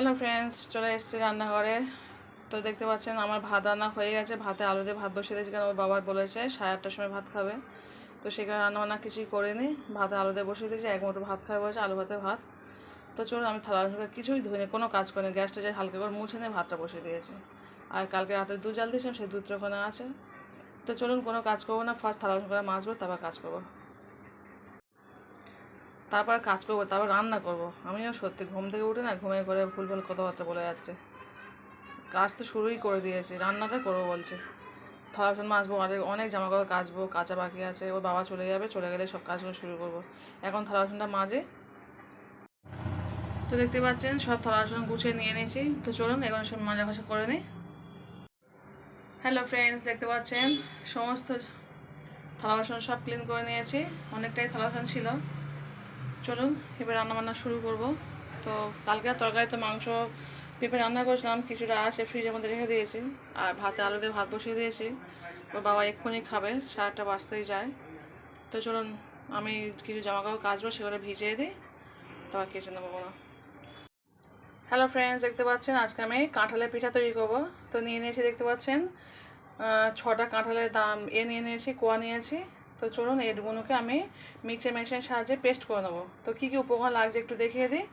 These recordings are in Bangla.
হ্যালো ফ্রেন্ডস চলে এসেছি রান্নাঘরে। তো দেখতে পাচ্ছেন আমার ভাত রান্না হয়ে গেছে। ভাতে আলু দিয়ে ভাত বসিয়ে দিয়েছি, কারণ ওর বাবা বলেছে সাড়ে আটটার সময় ভাত খাবে। তো সেখানে রান্না বান্না কিছুই করিনি। ভাতে আলু দিয়ে বসিয়ে দিয়েছি, এক ভাত খাবে বলেছে, আলু ভাতে ভাত। তো চলুন, আমি থালা কিছুই ধুইনি, কোনো কাজ করিনি। গ্যাসটা যে হালকা করে মুছে নিয়ে ভাতটা বসিয়ে দিয়েছি। আর কালকে রাতে দুধ জাল দিয়েছিলাম, সেই দুধটা ওখানে আছে। তো চলুন, কোনো কাজ করব না ফার্স্ট থালা করে মাজবো, তারপর কাজ করব। তারপর কাজ করব, তারপর রান্না করব। আমিও সত্যি ঘুম থেকে উঠে না ঘুমিয়ে করে ভুল ভালো কথাবার্তা বলে যাচ্ছে। কাজ তো শুরুই করে দিয়েছি, রান্নাটা করব বলছে। থালা বাসন মাজবো, অনেক অনেক জামা কাপড় কাচবো, কাঁচা বাকি আছে, ওর বাবা চলে যাবে, চলে গেলে সব কাজগুলো শুরু করব। এখন থালা বাসনটা মাজে। তো দেখতে পাচ্ছেন, সব থালা বাসন গুছিয়ে নিয়ে নিয়েছি। তো চলুন, এখন সব মাজা ঘষা করে নিই। হ্যালো ফ্রেন্ডস দেখতে পাচ্ছেন, সমস্ত থালা বাসন সব ক্লিন করে নিয়েছি, অনেকটাই থালা বাসন ছিল। চলুন, এবার রান্না বান্না শুরু করব। তো কালকে তরকারি তো মাংস, পেঁপে রান্না করেছিলাম, কিছুটা আছে ফ্রিজের মধ্যে রেখে দিয়েছি, আর ভাতে আলু দিয়ে ভাত বসিয়ে দিয়েছি। ওর বাবা এক্ষুনি খাবে সারাটা বাঁচতেই যায়। তো চলুন, আমি কিছু জামা কাপড় কাচবো, সেগুলো ভিজিয়ে দিই, তারপর কেচে নেব কোনো হ্যালো ফ্রেন্ডস দেখতে পাচ্ছেন, আজকে আমি কাঁঠালের পিঠা তৈরি করব। তো নিয়ে নিয়েছি, দেখতে পাচ্ছেন ছটা কাঁঠালের দাম, এ নিয়ে নিয়েছি, কোয়া নিয়েছি। তো চলুন এগুলোকে আমি মিক্সার মেশিনের সাহায্যে পেস্ট করে নেব। তো কী কী উপকরণ লাগছে একটু দেখিয়ে দিই।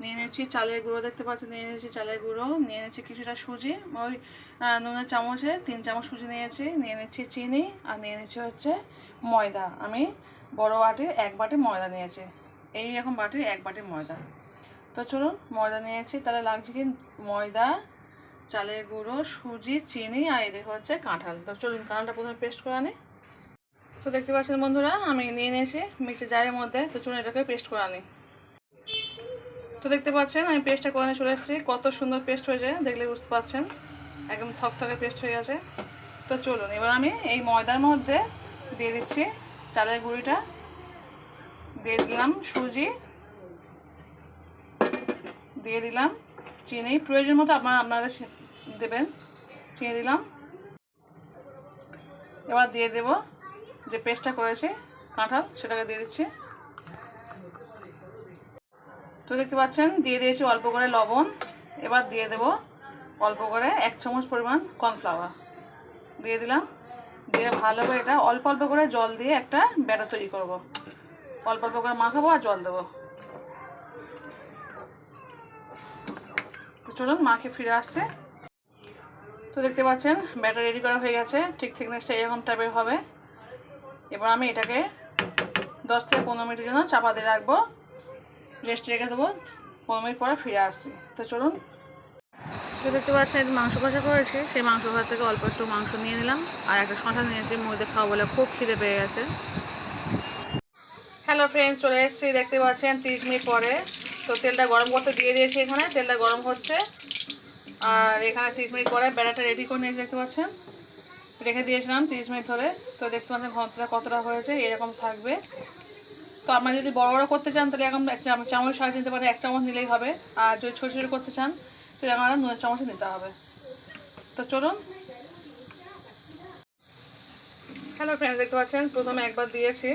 নিয়ে নিচ্ছি চালের গুঁড়ো, দেখতে পাচ্ছি নিয়ে নিয়েছি চালের গুঁড়ো, নিয়ে নিচ্ছি কিছুটা সুজি, ওই নুনের চামচে তিন চামচ সুজি নিয়েছি, নিয়ে নিচ্ছি চিনি, আর নিয়ে নিচ্ছি হচ্ছে ময়দা। আমি বড় বাটির এক বাটি ময়দা নিয়েছি। এই রকম বাটির এক বাটি ময়দা। তো চলুন, ময়দা নিয়েছি, তাহলে লাগছে কি ময়দা, চালের গুঁড়ো, সুজি, চিনি, আর এদিকে হচ্ছে কাঁঠাল। তো চলুন কাঁঠালটা প্রথমে পেস্ট করে আনি। তো দেখতে পাচ্ছেন বন্ধুরা, আমি নিয়ে নিয়েছি মিক্সি জারের মধ্যে, তো চলুন এটাকে পেস্ট করে আনি। তো দেখতে পাচ্ছেন, আমি পেস্টটা করে চলে এসেছি। কত সুন্দর পেস্ট হয়েছে, দেখলে বুঝতে পাচ্ছেন। একদম থকথকে পেস্ট হয়ে গেছে। তো চলুন, এবার আমি এই ময়দার মধ্যে দিয়ে দিচ্ছি চালের গুঁড়িটা। দিয়ে দিলাম সুজি। দিয়ে দিলাম চিনি। প্রয়োজন মতো আপনারা আপনারা দেবেন। চিনি দিলাম। এবার দিয়ে দেব যে পেস্টটা করেছি, কাঁঠাল, সেটাকে দিয়ে দিচ্ছি। তো দেখতে পাচ্ছেন, দিয়ে দিয়েছি অল্প করে লবণ। এবার দিয়ে দেব অল্প করে এক চামচ পরিমাণ কর্নফ্লাওয়ার। দিয়ে দিলাম। দিয়ে ভালো করে এটা অল্প অল্প করে জল দিয়ে একটা ব্যাটার তৈরি করব। অল্প অল্প করে মাখাবো আর জল দেবো। তো চলুন মাকে ফিরে আসছে। তো দেখতে পাচ্ছেন, ব্যাটার রেডি করা হয়ে গেছে। ঠিক থিকনেসটা এরকম টাইপের হবে। এবার আমি এটাকে দশ থেকে পনেরো মিনিটের জন্য চাপা দিয়ে রাখব। রেস্ট রেখে দেবো। পনেরো মিনিট পরে ফিরে আসছি। তো চলুন। তো দেখতে পাচ্ছেন মাংস কষা করেছি, সেই মাংস ভাত থেকে অল্প একটু মাংস নিয়ে নিলাম। আর একটা শশা নিয়েছি মধ্যে খাওয়া বলে খুব খিদে পেয়ে গেছে। হ্যালো ফ্রেন্ডস চলে এসেছি, দেখতে পাচ্ছেন, তিরিশ মিনিট পরে। তো তেলটা গরম করতে দিয়ে দিয়েছি এখানে, তেলটা গরম হচ্ছে। আর এখানে তিরিশ মিনিট পরে বেড়াটা রেডি করে নিয়েছি, দেখতে পাচ্ছেন। রেখে দিয়েছিলাম তিরিশ মিনিট ধরে। তো দেখতে পাচ্ছেন ঘণ্টা কতটা হয়েছে, এরকম থাকবে। তো আপনারা যদি বড় বড় করতে চান, তাহলে এখন এক চামচ সাহায্য নিতে পারেন, এক চামচ নিলেই হবে। আর যদি ছোটো ছোটো করতে চান, তাহলে আপনারা নুনের চামচে নিতে হবে। তো চলুন। হ্যালো ফ্রেন্ডস দেখতে পাচ্ছেন, প্রথমে একবার দিয়েছি।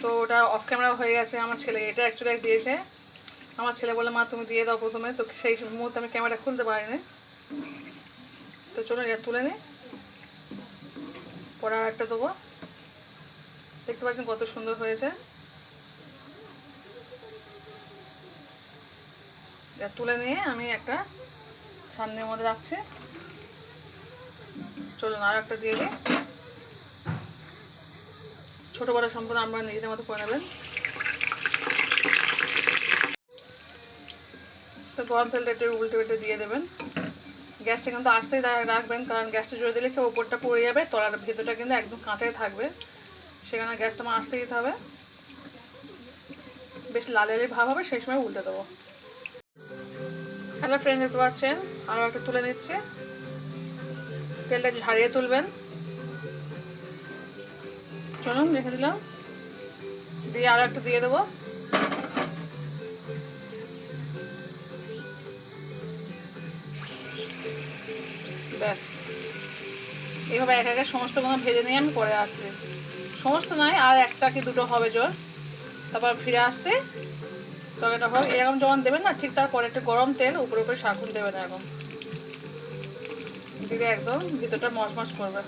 তো ওটা অফ ক্যামেরা হয়ে গেছে আমার ছেলে, এটা অ্যাকচুয়ালি দিয়েছে। আমার ছেলে বলে মা, তুমি দিয়ে দাও প্রথমে। তো সেই মুহূর্তে আমি ক্যামেরা খুলতে পারিনি। তো চলো এটা তুলে নিই পরে একটা দেবো। দেখতে পাচ্ছেন কত সুন্দর হয়েছে। এটা তুলে নিয়ে আমি একটা ছান্নির মধ্যে রাখছি। চলুন আর একটা দিয়ে দিই। ছোটো বড়ো সম্পূর্ণ আপনারা নিজেদের মতো করে নেবেন। তো গরম তেলটা একটু উল্টে উল্টে দিয়ে দেবেন। গ্যাসটা কিন্তু আসতেই রাখবেন, কারণ গ্যাসটা জোরে দিলে কেউ ওপরটা পড়ে যাবে, তলার ভেতরটা কিন্তু একদম কাঁচাই থাকবে। সেখানে গ্যাসটা আমার আস্তে দিতে হবে। বেশ লাল লালি ভাব হবে, সেই সময় উল্টে দেবো। হ্যালো ফ্রেন্ড দেখতে পাচ্ছেন? আরও একটা তুলে নিচ্ছে। তেলটা ঝাড়িয়ে তুলবেন। চলুন, রেখে দিলাম। দিয়ে আরও একটা দিয়ে দেবো। এইভাবে এক একে সমস্তগুলো ভেজে নিয়ে আমি করে আসছি। সমস্ত নয়, আর একটা কি দুটো হবে জোর। তারপর ফিরে আসছি। তবে হোক এরকম যখন দেবেন না, ঠিক তারপরে একটু গরম তেল, উপরে উপরে শাকুন দেবেন এরকম। দিলে একদম ভিতরটা মচমচ করবে।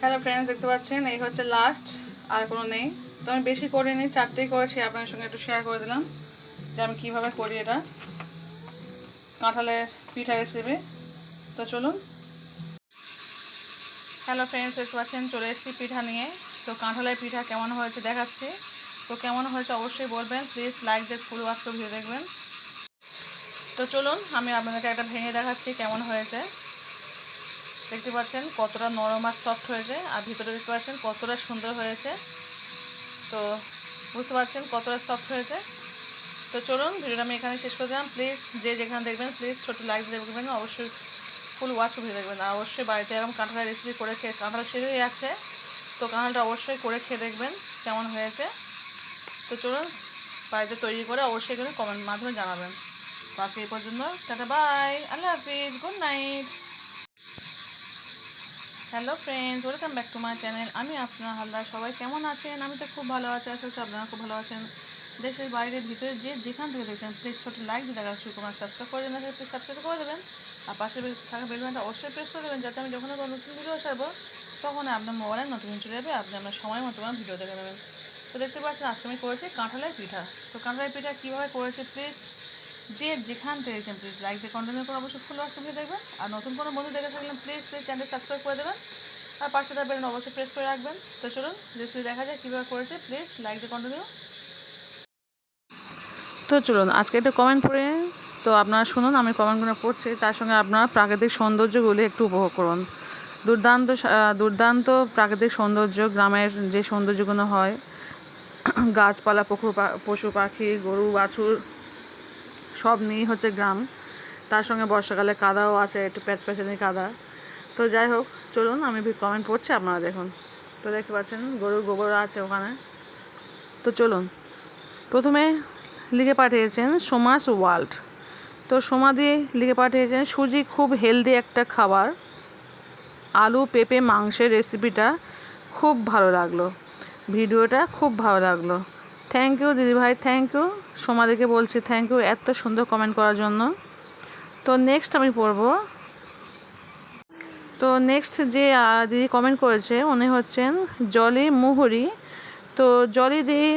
হ্যালো ফ্রেন্ডস দেখতে পাচ্ছেন? এই হচ্ছে লাস্ট আর কোনো নেই। তো আমি বেশি করিনি, চারটেই করেছি, আপনাদের সঙ্গে একটু শেয়ার করে দিলাম যে আমি কীভাবে করি এটা। কাঁঠালের পিঠা রেসিপি তো চলুন। হ্যালো ফ্রেন্ডস দেখতে পাচ্ছেন, চলে এসেছি পিঠা নিয়ে। তো কাঁঠালের পিঠা কেমন হয়েছে দেখাচ্ছি। তো কেমন হয়েছে অবশ্যই বলবেন। প্লিজ লাইক দিয়ে ফুল ওয়াচ করে ভিডিও দেখবেন। তো চলুন, আমি আপনাদেরকে একটা ভেঙে দেখাচ্ছি কেমন হয়েছে। দেখতে পাচ্ছেন, কতটা নরম আর সফট হয়েছে। আর ভিতরে দেখতে পাচ্ছেন, কতটা সুন্দর হয়েছে। তো বুঝতে পারছেন কতটা সফট হয়েছে। তো চলুন, ভিডিওটা আমি এখানে শেষ করে দিলাম। প্লিজ যে যেখানে দেখবেন প্লিজ ছোটো লাইক দেখবেন, অবশ্যই ফুল ওয়াচ করে দেখবেন। আর অবশ্যই বাড়িতে এরকম কাঁঠালের রেসিপি করে খেয়ে, কাঁঠাল শেষ হয়ে যাচ্ছে তো কাঁঠালটা অবশ্যই করে খেয়ে দেখবেন, কেমন হয়েছে। তো চলুন, বাড়িতে তৈরি করে অবশ্যই কিন্তু কমেন্ট মাধ্যমে জানাবেন। তো আজকে এই পর্যন্ত, টাটা বাই আল্লাহ হাফিজ good night hello friends, welcome back to my channel. আমি আপনার হালদার। সবাই কেমন আছেন? আমি তো খুব ভালো আছি। আশা করছি আপনারা খুব ভালো আছেন। দেশের বাইরের ভিতরে যে যেখান থেকে দেখছেন প্লিজ ছোটো লাইক দিয়ে দেখা শুরু করুন সাবস্ক্রাইব করে দেবেন প্লিজ সাবস্ক্রাইব করে দেবেন। আর পাশে থাকা বেল বাটনটা অবশ্যই প্রেস করে দেবেন, যাতে আমি যখন নতুন ভিডিও ছাড়বো, তখন আপনার মোবাইলে নতুন চলে যাবে, আপনি আপনার সময় মতো আমার ভিডিও দেখে নেবেন। তো দেখতে পাচ্ছেন, আজকে আমি করেছি কাঁঠালের পিঠা। তো কাঁঠালের পিঠা কীভাবে করেছি প্লিজ যে যেখান থেকে প্লিজ লাইক দিয়ে কন্টিনিউ করে অবশ্যই ফুল ওয়াচ করে দেখবেন। আর নতুন কোনো বন্ধু দেখে থাকলে প্লিজ প্লিজ চ্যানেলটা সাবস্ক্রাইব করে দেবেন। আর পাশে বেলন অবশ্যই প্রেস করে রাখবেন। তো চলুন রেসিপি দেখা যায় কীভাবে করেছে প্লিজ লাইক দিয়ে কন্টিনিউ তো চলুন, আজকে একটু কমেন্ট পড়ে। তো আপনারা শুনুন, আমি কমেন্টগুলো পড়ছি। তার সঙ্গে আপনারা প্রাকৃতিক সৌন্দর্যগুলি একটু উপভোগ করুন। দুর্দান্ত দুর্দান্ত প্রাকৃতিক সৌন্দর্য, গ্রামের যে সৌন্দর্যগুলো হয়, গাছপালা পশু পাখি, গরু, বাছুর সব নিয়েই হচ্ছে গ্রাম। তার সঙ্গে বর্ষাকালে কাদাও আছে, একটু প্যাচ প্যাচানি কাদা। তো যাই হোক, চলুন, আমি কমেন্ট পড়ছি, আপনারা দেখুন। তো দেখতে পাচ্ছেন, গরুর গোবর আছে ওখানে। তো চলুন, প্রথমে লিখে পাঠিয়েছেন সোমাস ওয়ার্ল্ড। তো সোমা দিয়ে লিখে পাঠিয়েছেন, সুজি খুব হেলদি একটা খাবার। আলু, পেঁপে, মাংসের রেসিপিটা খুব ভালো লাগল। ভিডিওটা খুব ভালো লাগল। থ্যাংক ইউ দিদিভাই থ্যাংক ইউ সোমাদিকে বলছি থ্যাংক ইউ এত সুন্দর কমেন্ট করার জন্য। তো নেক্সট আমি পড়ব। তো নেক্সট যে দিদি কমেন্ট করেছে, উনি হচ্ছেন জলি মুহুরি। তো জলি দিদি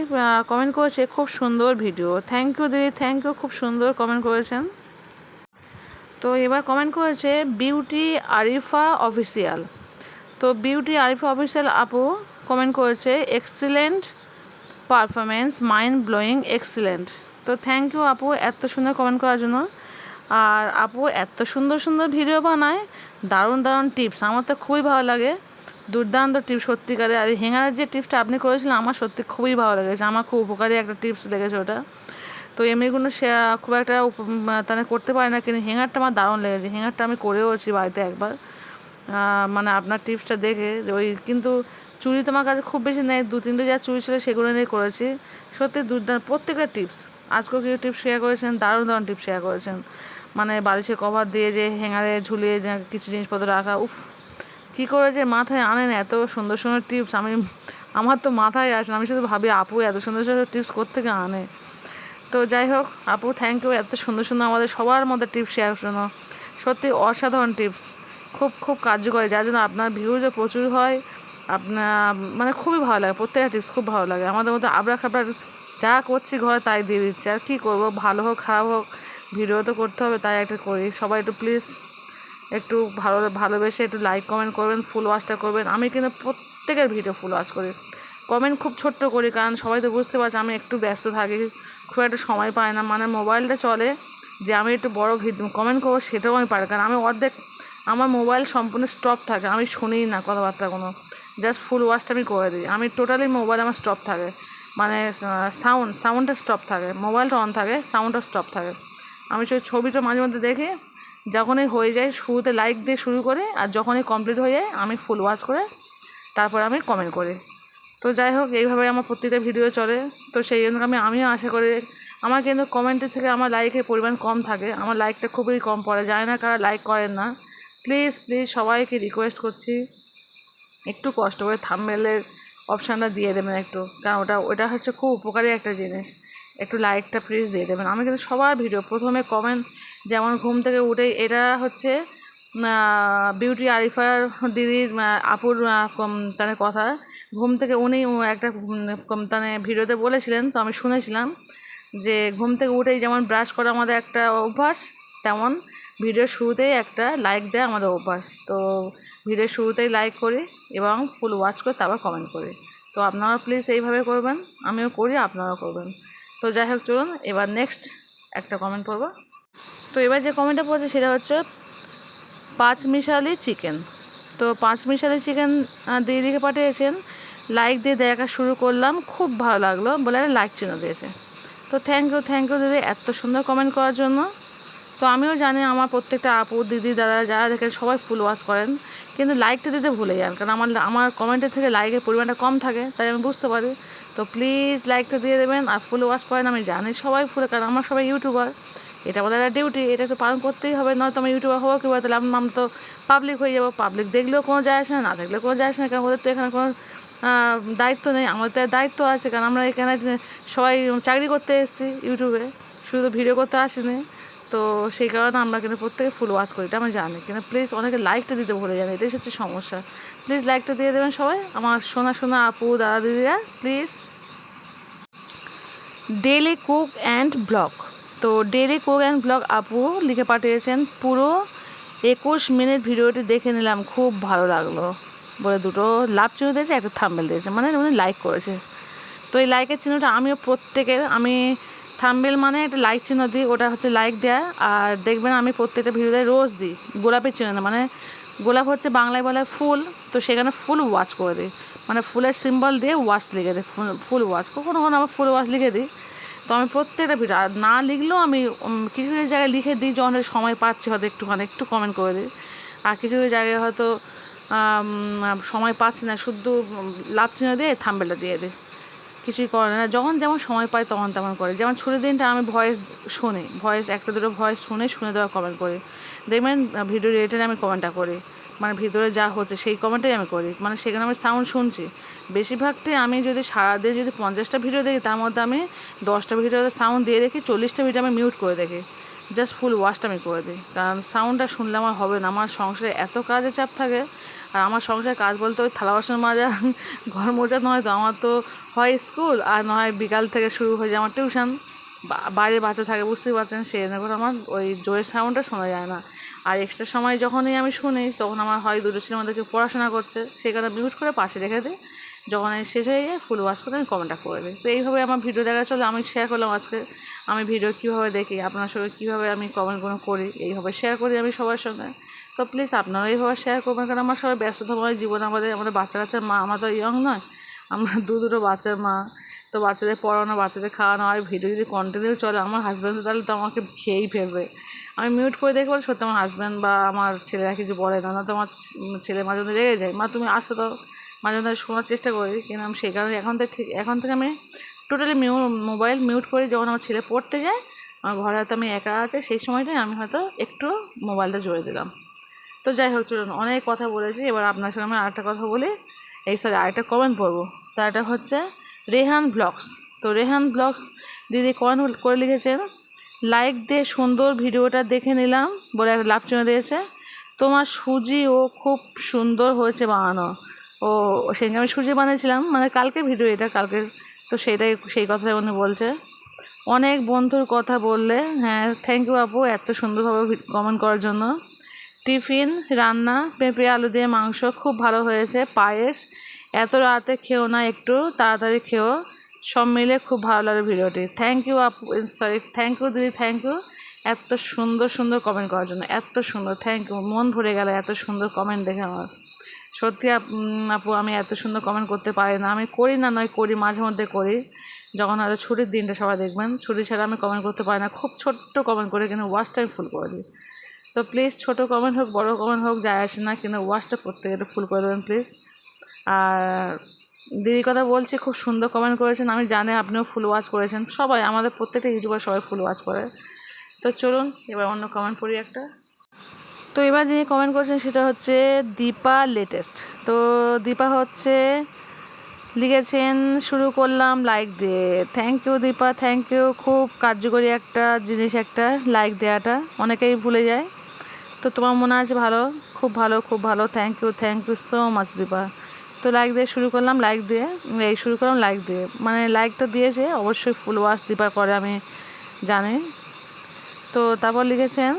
কমেন্ট করেছে, খুব সুন্দর ভিডিও থ্যাংক ইউ দিদি থ্যাংক ইউ খুব সুন্দর কমেন্ট করেছেন। তো এবার কমেন্ট করেছে বিউটি আরিফা অফিসিয়াল তো বিউটি আরিফা অফিসিয়াল আপু কমেন্ট করেছে excellent performance mind blowing excellent তো থ্যাংক ইউ আপু এত সুন্দর কমেন্ট করার জন্য। আর আপু এত সুন্দর সুন্দর ভিডিও বানায়, দারুণ দারুণ টিপস আমার তো খুবই ভালো লাগে। দুর্দান্ত টিপস সত্যিকারে। আর হেঙারের যে টিপসটা আপনি করেছিলেন, আমার সত্যি খুবই ভালো লেগেছে। আমার খুব উপকারী একটা টিপস লেগেছে ওটা। তো এমনিগুলো সে খুব একটা তাহলে করতে পারে না, কিন্তু হেঙারটা আমার দারুণ লেগেছে। হেঙারটা আমি করেওছি বাড়িতে একবার। মানে আপনার টিপসটা দেখে ওই কিন্তু চুড়ি তোমার কাছে খুব বেশি নেই, দু তিনটে যা চুড়ি ছিল সেগুলো নিয়ে করেছি। সত্যি দুর্দান্ত, প্রত্যেকটা টিপস আজকেও কিছু টিপস শেয়ার করেছেন, দারুণ দারুণ টিপস শেয়ার করেছেন। মানে বালিশের কভার দিয়ে যে হ্যাঙ্গারে ঝুলিয়ে যে কিছু জিনিসপত্র রাখা, উফ! কী করে যে মাথায় আনেন এত সুন্দর সুন্দর টিপস আমি, আমার তো মাথায় আসে আমি শুধু ভাবি, আপু, এত সুন্দর সুন্দর টিপস কোত্থেকে আনে? তো যাই হোক, আপু থ্যাংক ইউ এত সুন্দর সুন্দর আমাদের সবার মধ্যে টিপস শেয়ার জন্য সত্যি অসাধারণ টিপস খুব খুব কার্যকরী। যার জন্য আপনার ভিউজও প্রচুর হয়। আপনার মানে খুবই ভালো লাগে। প্রত্যেকটা টিপস খুব ভালো লাগে। আমাদের মতো আবরা খাবার যা করছি ঘরে তাই দিয়ে দিচ্ছে। আর কী করব? ভালো হোক, খারাপ হোক, ভিডিও তো করতে হবে, তাই একটা করি। সবাই একটু প্লিজ একটু ভালো, ভালোবেসে একটু লাইক কমেন্ট করবেন ফুল ওয়াচটা করবেন। আমি কিন্তু প্রত্যেকের ভিডিও ফুল ওয়াচ করি। কমেন্ট খুব ছোট্ট করি, কারণ সবাই তো বুঝতে পারছে আমি একটু ব্যস্ত থাকি। খুব একটা সময় পাই না। মানে মোবাইলটা চলে যে আমি একটু বড় ভিডিও কমেন্ট করব, সেটাও আমি পারি। কারণ আমি অর্ধেক আমার মোবাইল সম্পূর্ণ স্টপ থাকে। আমি শুনিই না কথাবার্তা কোনো। জাস্ট ফুল ওয়াচটা আমি করে দিই। আমি টোটালি মোবাইল আমার স্টপ থাকে। মানে সাউন্ড সাউন্ডটা স্টপ থাকে। মোবাইলটা অন থাকে সাউন্ডটা স্টপ থাকে। আমি সেই ছবিটা মাঝে মধ্যে দেখে, যখনই হয়ে যায় শুরুতে লাইক দিয়ে শুরু করে, আর যখনই কমপ্লিট হয়ে যায়, আমি ফুল ওয়াচ করে তারপর আমি কমেন্ট করি। তো যাই হোক, এইভাবে আমার প্রত্যেকটা ভিডিও চলে। তো সেই জন্য আমি, আমিও আশা করি, আমার কিন্তু কমেন্টের থেকে আমার লাইকের পরিমাণ কম থাকে। আমার লাইকটা খুবই কম পড়ে। যায় না কারা লাইক করেন না। প্লিজ প্লিজ সবাইকে রিকোয়েস্ট করছি। একটু কষ্ট করে থাম্বেলের অপশানটা দিয়ে দেবেন একটু। কারণ ওটা ওটা হচ্ছে খুব উপকারী একটা জিনিস। একটু লাইকটা প্লিজ দিয়ে দেবেন। আমি কিন্তু সবার ভিডিও প্রথমে কমেন্ট যেমন ঘুম থেকে উঠে এটা হচ্ছে বিউটি আরিফার দিদির আপুর তার কথা। ঘুম থেকে উনি একটা মানে ভিডিওতে বলেছিলেন, তো আমি শুনেছিলাম যে ঘুম থেকে উঠেই যেমন ব্রাশ করা আমাদের একটা অভ্যাস, তেমন ভিডিওর শুরুতেই একটা লাইক দেয় আমাদের অভ্যাস। তো ভিডিওর শুরুতেই লাইক করি এবং ফুল ওয়াচ করে তারপর কমেন্ট করি। তো আপনারা প্লিজ এইভাবে করবেন, আমিও করি, আপনারাও করবেন। তো যাই হোক, চলুন, এবার নেক্সট একটা কমেন্ট পড়ব। তো এবার যে কমেন্টটা পড়ছে সেটা হচ্ছে, পাঁচ মিশালি চিকেন তো পাঁচ মিশালি চিকেন দিয়ে লিখে পাঠিয়েছেন লাইক দিয়ে দেখা শুরু করলাম, খুব ভালো লাগল, বলে লাইক চিহ্ন দিয়েছে। তো থ্যাংক ইউ থ্যাংক ইউ দিদি, এত সুন্দর কমেন্ট করার জন্য। তো আমিও জানি আমার প্রত্যেকটা আপু, দিদি, দাদা, যারা দেখেন সবাই ফুল ওয়াচ করেন। কিন্তু লাইকটা দিতে ভুলে যান, কারণ আমার আমার কমেন্টের থেকে লাইকের পরিমাণটা কম থাকে, তাই আমি বুঝতে পারি। তো প্লিজ লাইকটা দিয়ে দেবেন আর ফুল ওয়াচ করেন, আমি জানি সবাই ফুলে কারণ আমার সবাই ইউটিউবার এটা আমাদের একটা ডিউটি এটা তো পালন করতেই হবে, নয়তো আমি ইউটিউবার হব কী তাহলে আমার তো পাবলিক হয়ে যাব। পাবলিক দেখলেও কোনো যায় আসে না না দেখলেও কোনো যায় আসে না, কারণ ওদের তো এখানে কোনো দায়িত্ব নেই। আমাদের তো দায়িত্ব আছে, কারণ আমরা এখানে সবাই চাকরি করতে এসেছি ইউটিউবে শুধু ভিডিও করতে আসিনি। তো সেই কারণে আমরা কিন্তু প্রত্যেকে ফুল ওয়াচ করি, এটা আমি জানি। কিন্তু প্লিজ অনেকে লাইকটা দিতে ভুলে যান এটাই হচ্ছে সমস্যা। প্লিজ লাইকটা দিয়ে দেবেন সবাই। আমার সোনা সোনা আপু, দাদা দিদিরা please daily cook and blog তো ডেলি কুক অ্যান্ড ব্লগ আপু লিখে পাঠিয়েছেন, পুরো একুশ মিনিট ভিডিওটি দেখে নিলাম, খুব ভালো লাগল। বলে দুটো লাভ চিহ্ন দিয়েছে, একটা থাম্বেল দিয়েছে মানে উনি লাইক করেছে। তো এই লাইকের চিহ্নটা আমিও প্রত্যেকের, আমি থাম্বেল মানে একটা লাইক চিহ্ন দিই, ওটা হচ্ছে লাইক দেয়া। আর দেখবেন আমি প্রত্যেকটা ভিডিওতে রোজ দিই, গোলাপের চিহ্ন মানে গোলাপ হচ্ছে বাংলায় বলে ফুল, তো সেখানে ফুল ওয়াচ করে দিই। মানে ফুলের সিম্বল দিয়ে ওয়াচ লিখে দিই, ফুল ওয়াচ। কখনো কখনো আবার ফুল ওয়াচ লিখে দিই। তো আমি প্রত্যেকটা ভিডিও, আর না লিখলেও আমি কিছু কিছু জায়গায় লিখে দিই, যখন সময় পাচ্ছি হয়তো একটুখানি, একটু কমেন্ট করে দিই। আর কিছু কিছু জায়গায় হয়তো সময় পাচ্ছি না শুধু লাভ চিহ্ন দিয়ে থাম্বেলটা দিয়ে দিই। কিছুই করে না। যখন যেমন সময় পায় তখন তেমন করে। যেমন ছুটির দিনটা আমি ভয়েস শুনে। ভয়েস একটা দুটো ভয়েস শুনে শুনে দেওয়া কমেন্ট করি। দেখবেন ভিডিও রিলেটেড আমি কমেন্টটা করি। মানে ভিতরে যা হচ্ছে সেই কমেন্টটাই আমি করি। মানে সেখানে আমি সাউন্ড শুনছি। বেশিরভাগটাই আমি যদি সারাদিন যদি পঞ্চাশটা ভিডিও দেখি, তার মধ্যে আমি দশটা ভিডিও সাউন্ড দিয়ে দেখি, চল্লিশটা ভিডিও আমি মিউট করে দেখি। জাস্ট ফুল ওয়াশটা আমি করে দিই। কারণ সাউন্ডটা শুনলে আমার হবে না। আমার সংসারে এত কাজের চাপ থাকে, আর আমার সংসারে কাজ বলতে ওই থালা বাসন মাজা, ঘর মোজা নয় তো, আমার তো হয় স্কুল আর নয় বিকাল থেকে শুরু হয়ে যায় আমার টিউশন বাইরে বাচ্চা থাকে, বুঝতেই পারছেন, সেই জন্য করে আমার ওই জোরের সাউন্ডটা শোনা যায় না। আর এক্সট্রা সময় যখনই আমি শুনি, তখন আমার হয় দুটো ছেলে আমাদেরকে পড়াশোনা করছে সেখানে মিউট করে পাশে রেখে দিই। যখন এই শেষ হয়ে যায় ফুল ওয়াশ করে আমি কমেন্টটা করে দিই। তো এইভাবে আমার ভিডিও দেখা চলে আমি শেয়ার করলাম আজকে। আমি ভিডিও কীভাবে দেখি, আপনার সঙ্গে কীভাবে আমি কমেন্টগুলো করি, এইভাবে শেয়ার করি আমি সবার সঙ্গে। তো প্লিজ আপনারা এইভাবে শেয়ার করবেন, কারণ আমার সবাই ব্যস্ততাময় জীবন। আমাদের আমাদের বাচ্চা কাচ্চার মা আমার তো ইয়ং নয়, আমরা দু দুটো বাচ্চার মা। তো বাচ্চাদের পড়ানো, বাচ্চাদের খাওয়ানো, আর ভিডিও যদি কন্টিনিউ চলে, আমার হাজব্যান্ড তাহলে তো আমাকে খেয়েই ফেলবে। আমি মিউট করে দেখব সত্যি আমার হাজব্যান্ড বা আমার ছেলেরা কিছু বলে না না তো আমার ছেলে মাঝে মধ্যে রেগে যায়। মা, তুমি আসতে তো? মাঝে মধ্যে শোনার চেষ্টা করি, কিন্তু আমি সেই কারণে এখন থেকে এখন থেকে আমি টোটালি মিউ মোবাইল মিউট করি যখন আমার ছেলে পড়তে যায়, আমার ঘরে হয়তো আমি একা আছে, সেই সময়টাই আমি হয়তো একটু মোবাইলটা জুড়ে দিলাম। তো যাই হোক, চলুন, অনেক কথা বলেছি, এবার আপনার সঙ্গে আমি আরেকটা কথা বলি। এই সরি আরেকটা কমেন্ট পড়ব। তো এটা হচ্ছে রেহান ব্লগস। তো রেহান ব্লগস, দিদি কমেন্ট করে লিখেছেন? লাইক দিয়ে সুন্দর ভিডিওটা দেখে নিলাম বলে একটা লাভ চিহ্ন দিয়েছে। তোমার সুজি ও খুব সুন্দর হয়েছে বানানো। ও, সেদিন আমি সুজি বানিয়েছিলাম মানে কালকের ভিডিও এটা, কালকের তো সেটাই সেই কথাই উনি বলছে। অনেক বন্ধুর কথা বললে হ্যাঁ থ্যাংক ইউ আপু এত সুন্দরভাবে কমেন্ট করার জন্য। টিফিন, রান্না, পেঁপে, আলু দিয়ে মাংস খুব ভালো হয়েছে। পায়েস, এত রাতে খেও না একটু, তাড়াতাড়ি খেও। সব মিলে খুব ভালো লাগে ভিডিওটি। থ্যাংক ইউ আপু সরি থ্যাংক ইউ দিদি থ্যাংক ইউ এত সুন্দর সুন্দর কমেন্ট করার জন্য, এত সুন্দর থ্যাংক ইউ মন ভরে গেল এত সুন্দর কমেন্ট দেখে আমার। সত্যি আপ- আমি এত সুন্দর কমেন্ট করতে পারি না। আমি করি না, নয়, করি, মাঝে মধ্যে করি। যখন হয়তো ছুটির দিনটা সবাই দেখবেন ছুটি ছাড়া আমি কমেন্ট করতে পারি না। খুব ছোট্ট কমেন্ট করে কিন্তু ওয়াশটা আমি ফুল করে দিই। তো প্লিজ ছোটো কমেন্ট হোক, বড় কমেন্ট হোক, যায় আসে না, কিন্তু ওয়াশটা প্রত্যেকে ফুল করে দেবেন প্লিজ আর দিদির কথা বলছি, খুব সুন্দর কমেন্ট করেছেন। আমি জানি আপনিও ফুল ওয়াচ করেছেন। সবাই, আমাদের প্রত্যেকটা ইউটিউবার সবাই ফুল ওয়াচ করে। তো চলুন, এবার অন্য কমেন্ট পড়ি একটা। তো এবার যিনি কমেন্ট করেছেন, সেটা হচ্ছে দীপা লেটেস্ট তো দীপা হচ্ছে, লিখেছেন, শুরু করলাম লাইক দিয়ে। Thank you Dipa thank you খুব কার্যকরী একটা জিনিস, একটা লাইক দেওয়াটা অনেকেই ভুলে যায়। তো তোমার মনে আছে ভালো? খুব ভালো খুব ভালো। Thank you thank you so much Dipa. তো লাইক দিয়ে শুরু করলাম লাইক দিয়ে, এই শুরু করলাম লাইক দিয়ে। মানে লাইকটা দিয়েছে অবশ্যই ফুল ওয়াশ দীপা করে, আমি জানি। তো তারপর লিখেছেন,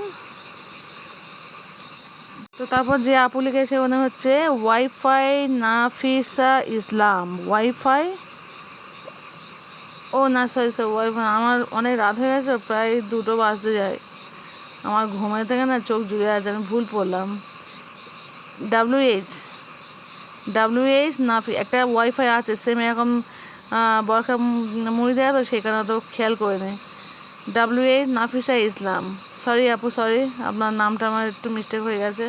তো তারপর যে আপু লিখেছে, মনে হচ্ছে ওয়াইফাই নাফিসা ইসলাম ওয়াইফাই ও না সরি সরি ওয়াইফাই আমার অনেক রাত হয়ে গেছে, প্রায় দুটো বাজতে যায়। আমার ঘুমের থেকে না চোখ জুড়ে আছে, আমি ভুল পড়লাম। ডাব্লিউ এইচ ডাব্লিউ না, একটা ওয়াইফাই আছে সেম এরকম বরখা মুড়ি দেওয়া তো সেখানে তো খেয়াল করে নেই। W H Nafisa Islam. Sorry আপু সরি আপনার নামটা আমার একটু মিস্টেক হয়ে গেছে।